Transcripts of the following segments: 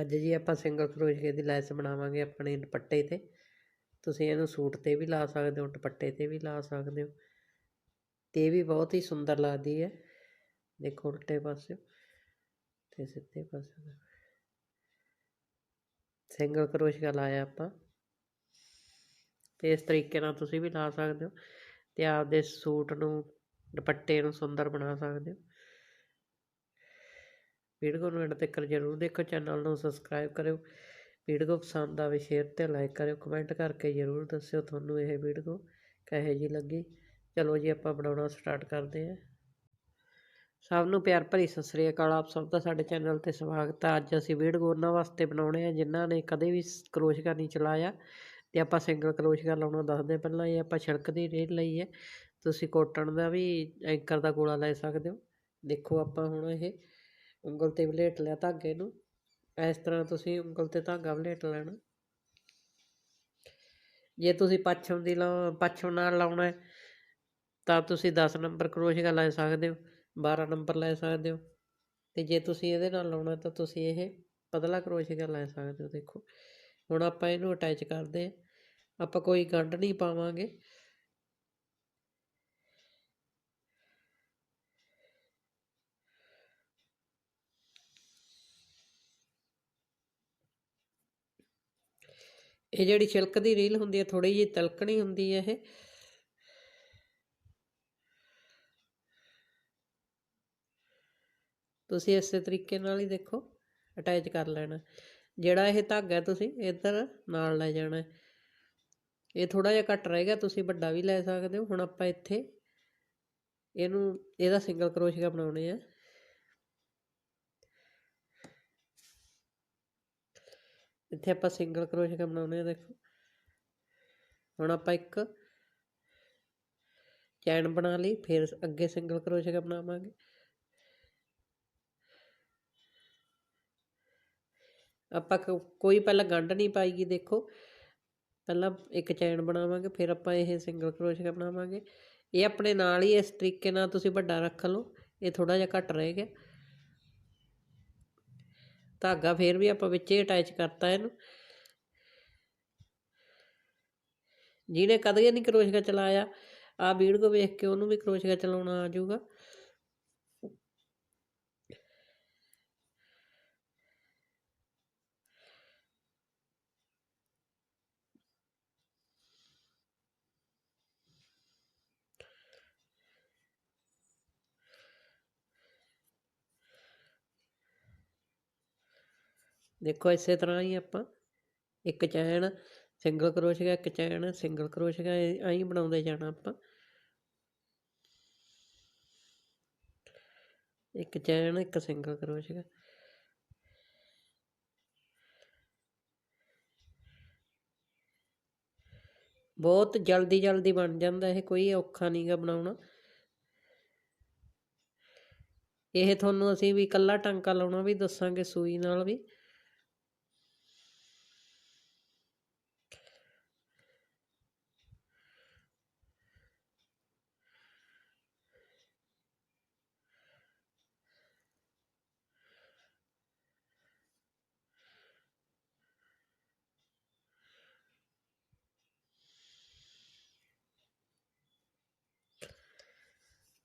ਅੱਜ ਜੀ ਆਪਾਂ ਸਿੰਗਲ ਕਰੋਸ਼ੀਏ ਦੀ ਲੈਸ ਬਣਾਵਾਂਗੇ ਆਪਣੇ ਦੁਪੱਟੇ ਤੇ। ਤੁਸੀਂ ਇਹਨੂੰ ਸੂਟ ਤੇ ਵੀ ਲਾ ਸਕਦੇ ਹੋ, ਦੁਪੱਟੇ ਤੇ ਵੀ ਲਾ ਸਕਦੇ ਹੋ। ਤੇ ਵੀ ਬਹੁਤ ਹੀ ਸੁੰਦਰ ਲੱਗਦੀ ਹੈ। ਦੇਖੋ ਉਲਟੇ ਪਾਸੇ ਤੇ ਸਿੱਧੇ ਪਾਸੇ ਸਿੰਗਲ ਕਰੋਸ਼ੀਆ ਲਾਇਆ ਆਪਾਂ। ਤੇ ਇਸ ਤਰੀਕੇ ਨਾਲ ਤੁਸੀਂ ਵੀ ਲਾ ਸਕਦੇ ਹੋ ਤੇ ਆਪਦੇ ਸੂਟ ਨੂੰ, ਦੁਪੱਟੇ ਨੂੰ ਸੁੰਦਰ ਬਣਾ ਸਕਦੇ ਹੋ। ਵੀਡੀਓ ਨੂੰ ਐਂਡ ਤੱਕ ਜ਼ਰੂਰ ਦੇਖੋ ਚੈਨਲ ਨੂੰ ਸਬਸਕ੍ਰਾਈਬ ਕਰਿਓ। ਵੀਡੀਓ ਪਸੰਦ ਆਵੇ ਸ਼ੇਅਰ ਤੇ ਲਾਈਕ ਕਰਿਓ। ਕਮੈਂਟ ਕਰਕੇ ਜ਼ਰੂਰ ਦੱਸਿਓ ਤੁਹਾਨੂੰ ਇਹ ਵੀਡੀਓ ਕਿਹੋ ਜੀ ਲੱਗੀ। ਚਲੋ ਜੀ, ਆਪਾਂ ਬਣਾਉਣਾ ਸਟਾਰਟ ਕਰਦੇ ਹਾਂ। ਸਭ ਨੂੰ ਪਿਆਰ ਭਰੀ ਸਤਿ ਸ੍ਰੀ ਅਕਾਲ। ਆਪ ਸਭ ਦਾ ਸਾਡੇ ਚੈਨਲ ਤੇ ਸਵਾਗਤ ਹੈ ਅੱਜ ਅਸੀਂ ਵੀਡੀਓ ਉਹਨਾਂ ਵਾਸਤੇ ਬਣਾਉਣੇ ਆ, ਜਿਨ੍ਹਾਂ ਨੇ ਕਦੇ ਵੀ ਕਰੋਸ਼ੀਆ ਨਹੀਂ ਚਲਾਇਆ। ਤੇ ਆਪਾਂ ਸਿੰਗਲ ਕਰੋਸ਼ੀਆ ਲਾਉਣਾ ਦੱਸਦੇ ਪਹਿਲਾਂ ਇਹ ਆਪਾਂ ਛਿੜਕ ਦੀ ਰੇਲ ਲਈ ਹੈ। ਤੁਸੀਂ ਕੋਟਨ ਦਾ ਵੀ ਐਂਕਰ ਦਾ ਗੋਲਾ ਲੈ ਸਕਦੇ ਹੋ। ਦੇਖੋ ਆਪਾਂ ਹੁਣ ਇਹ ਉਂਗਲ ਤੇ ਵਲੇਟ ਲਿਆ ਧਾਗੇ ਨੂੰ। ਇਸ ਤਰ੍ਹਾਂ ਤੁਸੀਂ ਉਂਗਲ ਤੇ ਧਾਗਾ ਵਲੇਟ ਲੈਣਾ। ਜੇ ਤੁਸੀਂ ਪੱਛਮ ਦੀ ਲਾ ਪੱਛਮ ਨਾਲ ਲਾਉਣਾ ਹੈ, ਤਾਂ ਤੁਸੀਂ 10 ਨੰਬਰ ਕਰੋਸ਼ੀਆ ਲੈ ਸਕਦੇ ਹੋ 12 ਨੰਬਰ ਲੈ ਸਕਦੇ ਹੋ। ਤੇ ਜੇ ਤੁਸੀਂ ਇਹਦੇ ਨਾਲ ਲਾਉਣਾ ਤਾਂ ਤੁਸੀਂ ਇਹ ਪਤਲਾ ਕਰੋਸ਼ੀਆ ਲੈ ਸਕਦੇ ਹੋ। ਦੇਖੋ, ਹੁਣ ਆਪਾਂ ਇਹਨੂੰ ਅਟੈਚ ਕਰਦੇ ਹਾਂ। ਆਪਾਂ ਕੋਈ ਗੰਢ ਨਹੀਂ ਪਾਵਾਂਗੇ। ਇਹ ਜਿਹੜੀ ਛਿਲਕ ਦੀ ਰੀਲ ਹੁੰਦੀ ਹੈ ਥੋੜੀ ਜਿਹੀ ਤਲਕਣੀ ਹੁੰਦੀ ਹੈ ਇਹ। ਤੁਸੀਂ ਇਸੇ ਤਰੀਕੇ ਨਾਲ ਹੀ ਦੇਖੋ, ਅਟੈਚ ਕਰ ਲੈਣਾ। ਜਿਹੜਾ ਇਹ ਧਾਗਾ ਤੁਸੀਂ ਇੱਧਰ ਨਾਲ ਲੈ ਜਾਣਾ। ਇਹ ਥੋੜਾ ਜਿਹਾ ਘੱਟ ਰਹੇਗਾ ਤੁਸੀਂ ਵੱਡਾ ਵੀ ਲੈ ਸਕਦੇ ਹੋ। ਹੁਣ ਆਪਾਂ ਇੱਥੇ ਇਹਨੂੰ, ਇਹਦਾ ਸਿੰਗਲ ਕਰੋਸ਼ੀਆ ਬਣਾਉਣੇ ਆ। ਇੱਥੇ ਆਪਾਂ ਸਿੰਗਲ ਕਰੋਸ਼ੀਆ ਬਣਾਉਣੇ ਆ ਦੇਖੋ। ਹੁਣ ਆਪਾਂ ਇੱਕ ਚੈਨ ਬਣਾ ਲਈ, ਫਿਰ ਅੱਗੇ ਸਿੰਗਲ ਕਰੋਸ਼ੀਆ ਬਣਾਵਾਂਗੇ। ਆਪਾਂ ਕੋਈ ਪਹਿਲਾਂ ਗੰਢ ਨਹੀਂ ਪਾਈਗੀ, ਦੇਖੋ। ਪਹਿਲਾਂ ਇੱਕ ਚੈਨ ਬਣਾਵਾਂਗੇ, ਫਿਰ ਆਪਾਂ ਇਹ ਸਿੰਗਲ ਕਰੋਸ਼ੀਆ ਬਣਾਵਾਂਗੇ। ਇਹ ਆਪਣੇ ਨਾਲ ਹੀ ਇਸ ਤਰੀਕੇ ਨਾਲ ਤੁਸੀਂ ਵੱਡਾ ਰੱਖ ਲਓ, ਇਹ ਥੋੜਾ ਜਿਹਾ ਘੱਟ ਰਹੇਗਾ ਧਾਗਾ ਫੇਰ ਵੀ ਆਪਾਂ ਵਿੱਚ ਹੀ ਅਟੈਚ ਕਰਤਾ ਇਹਨੂੰ। ਜਿਹਨੇ ਕਦੇ ਨਹੀਂ ਕਰੋਸ਼ੀਆ ਚਲਾਇਆ ਆ ਵੀਡੀਓ ਵੇਖ ਕੇ ਉਹਨੂੰ ਵੀ ਕਰੋਸ਼ੀਆ ਚਲਾਉਣਾ ਆ ਜਾਊਗਾ। ਦੇਖੋ ਇਸੇ ਤਰ੍ਹਾਂ ਹੀ ਆਪਾਂ ਇੱਕ ਚੈਨ ਸਿੰਗਲ ਕਰੋਸ਼ੀਆ ਇੱਕ ਚੈਨ ਸਿੰਗਲ ਕਰੋਸ਼ੀਆ ਐਂ ਬਣਾਉਂਦੇ ਜਾਣਾ ਆਪਾਂ। ਇੱਕ ਚੈਨ, ਇੱਕ ਸਿੰਗਲ ਕਰੋਸ਼ੀਆ ਬਹੁਤ ਜਲਦੀ ਜਲਦੀ ਬਣ ਜਾਂਦਾ ਇਹ, ਕੋਈ ਔਖਾ ਨਹੀਂਗਾ ਬਣਾਉਣਾ। ਇਹ ਤੁਹਾਨੂੰ ਅਸੀਂ ਵੀ ਇਕੱਲਾ ਟਾਂਕਾ ਲਾਉਣਾ ਵੀ, ਦੱਸਾਂਗੇ ਸੂਈ ਨਾਲ ਵੀ।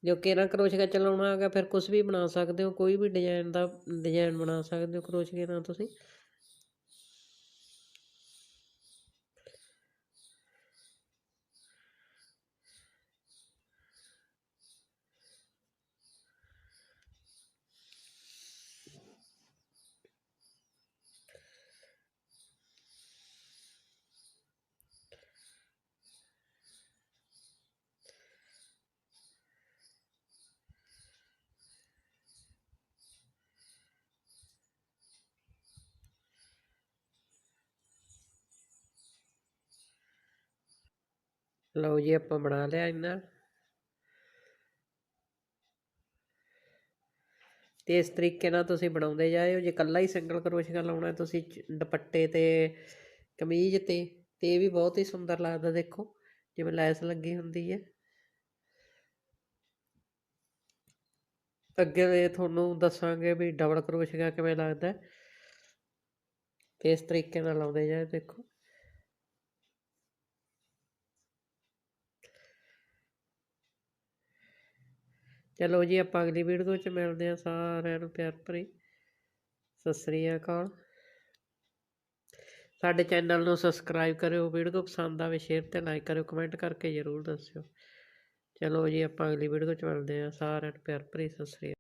ਜੋ ਕੇਰਾ ਕਰੋਸ਼ੀਆ ਚਲਾਉਣਾ ਹੈਗਾ, ਫਿਰ ਕੁਛ ਵੀ ਬਣਾ ਸਕਦੇ ਹੋ, ਕੋਈ ਵੀ ਡਿਜ਼ਾਇਨ ਦਾ ਡਿਜ਼ਾਇਨ ਬਣਾ ਸਕਦੇ ਹੋ ਕਰੋਸ਼ੀਏ ਨਾਲ ਤੁਸੀਂ। ਲਓ ਜੀ, ਆਪਾਂ ਬਣਾ ਲਿਆ ਇਹਨਾਂ। ਤੇ ਇਸ ਤਰੀਕੇ ਨਾਲ ਤੁਸੀਂ ਬਣਾਉਂਦੇ ਜਾਇਓ। ਜੇ ਕੱਲਾ ਹੀ ਸਿੰਗਲ ਕਰੋਸ਼ੀਆ ਲਾਉਣਾ, ਤੁਸੀਂ ਦੁਪੱਟੇ ਤੇ, ਕਮੀਜ਼ ਤੇ ਤੇ ਇਹ ਵੀ ਬਹੁਤ ਹੀ ਸੁੰਦਰ ਲੱਗਦਾ, ਦੇਖੋ। ਜਿਵੇਂ ਲੈਸ ਲੱਗੀ ਹੁੰਦੀ ਹੈ। ਅੱਗੇ ਤੁਹਾਨੂੰ ਦੱਸਾਂਗੇ ਵੀ ਡਬਲ ਕਰੋਸ਼ੀਆ ਕਿਵੇਂ ਲੱਗਦਾ। ਤੇ ਇਸ ਤਰੀਕੇ ਨਾਲ ਲਾਉਂਦੇ ਜਾਇਓ, ਦੇਖੋ। ਚਲੋ ਜੀ, ਆਪਾਂ ਅਗਲੀ ਵੀਡੀਓ 'ਚ ਮਿਲਦੇ ਹਾਂ ਸਾਰਿਆਂ ਨੂੰ, ਪਿਆਰ ਭਰੀ। ਸਤਿ ਸ੍ਰੀ ਅਕਾਲ। ਸਾਡੇ ਚੈਨਲ ਨੂੰ ਸਬਸਕ੍ਰਾਈਬ ਕਰਿਓ, ਵੀਡੀਓ ਪਸੰਦ ਆਵੇ, ਸ਼ੇਅਰ ਤੇ ਲਾਈਕ ਕਰਿਓ, ਕਮੈਂਟ ਕਰਕੇ ਜ਼ਰੂਰ ਦੱਸਿਓ। ਚਲੋ ਜੀ, ਆਪਾਂ ਅਗਲੀ ਵੀਡੀਓ 'ਚ ਮਿਲਦੇ ਹਾਂ ਸਾਰਿਆਂ ਨੂੰ, ਪਿਆਰ ਭਰੀ, ਸਤਿ ਸ੍ਰੀ ਅਕਾਲ।